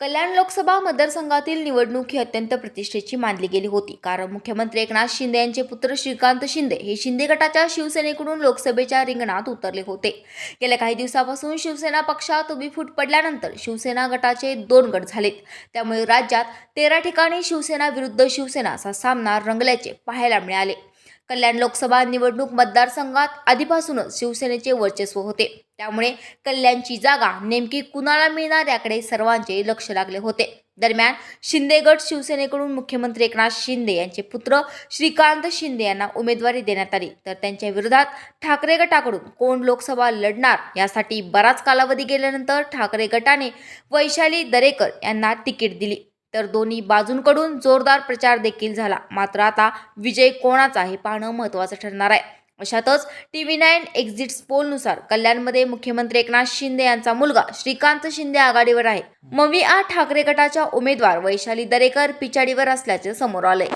कल्याण लोकसभा मतदारसंघातील निवडणूक ही अत्यंत प्रतिष्ठेची मानली गेली होती. कारण मुख्यमंत्री एकनाथ शिंदे यांचे पुत्र श्रीकांत शिंदे हे शिंदे गटाच्या शिवसेनेकडून लोकसभेच्या रिंगणात उतरले होते. गेल्या काही दिवसापासून शिवसेना पक्षात उभी फूट पडल्यानंतर शिवसेना गटाचे दोन गट झालेत. त्यामुळे राज्यात तेरा ठिकाणी शिवसेना विरुद्ध शिवसेना असा सामना रंगल्याचे पाहायला मिळाले. कल्याण लोकसभा निवडणूक मतदारसंघात आधीपासूनच शिवसेनेचे वर्चस्व होते. त्यामुळे कल्याणची जागा नेमकी कुणाला मिळणार याकडे सर्वांचे लक्ष लागले होते. दरम्यान शिंदे गट शिवसेनेकडून मुख्यमंत्री एकनाथ शिंदे यांचे पुत्र श्रीकांत शिंदे यांना उमेदवारी देण्यात आली. तर त्यांच्या विरोधात ठाकरे गटाकडून कोण लोकसभा लढणार यासाठी बराच कालावधी गेल्यानंतर ठाकरे गटाने वैशाली दरेकर यांना तिकीट दिली. तर दोन्ही बाजूंकडून जोरदार प्रचार देखील झाला. मात्र आता विजय कोणाचा हे पाहणं महत्त्वाचं ठरणार आहे. अशातच टी व्ही नाईन एक्झिट पोलनुसार कल्याणमध्ये मुख्यमंत्री एकनाथ शिंदे यांचा मुलगा श्रीकांत शिंदे आघाडीवर आहे. मविआ ठाकरे गटाच्या उमेदवार वैशाली दरेकर पिछाडीवर असल्याचे समोर आले